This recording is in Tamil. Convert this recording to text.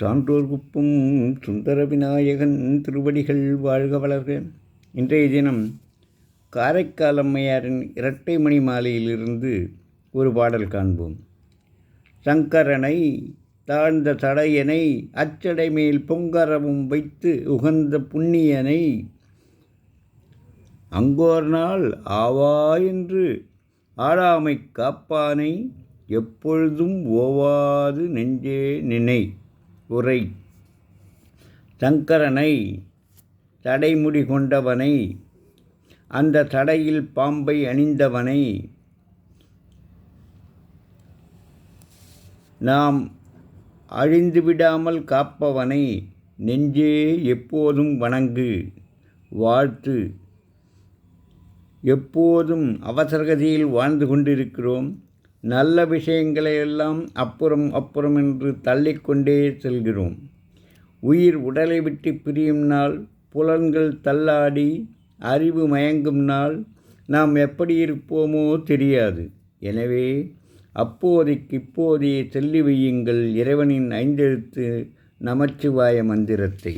சான்றோர் குப்பும் சுந்தர விநாயகன் திருவடிகள் வாழ்க வளர்க. இன்றைய தினம் காரைக்கால் அம்மையாரின் இரட்டை மணி மாலையிலிருந்து ஒரு பாடல் காண்போம். சங்கரனை தாழ்ந்த தடையனை அச்சடை மேல் பொங்கரவும் வைத்து உகந்த புண்ணியனை அங்கோர் நாள் ஆவா என்று ஆடாமை காப்பானை எப்பொழுதும் ஓவாது நெஞ்சே நினை. உரை. சங்கரனை தடைமுடி கொண்டவனை அந்த தடையில் பாம்பை அணிந்தவனை நாம் அழிந்து விடாமல் காப்பவனை நெஞ்சே எப்போதும் வணங்கு. வாழ்த்து. எப்போதும் அவசரகதியில் வாழ்ந்து கொண்டிருக்கிறோம். நல்ல விஷயங்களை எல்லாம் அப்புறம் அப்புறம் என்று தள்ளிக்கொண்டே செல்கிறோம். உயிர் உடலை விட்டு பிரியும் நாள் புலன்கள் தள்ளாடி அறிவு மயங்கும் நாள் நாம் எப்படி இருப்போமோ தெரியாது. எனவே அப்போதைக்கு இப்போதையே செல்லி வையுங்கள் இறைவனின் ஐந்தெழுத்து நமச்சிவாய மந்திரத்தை.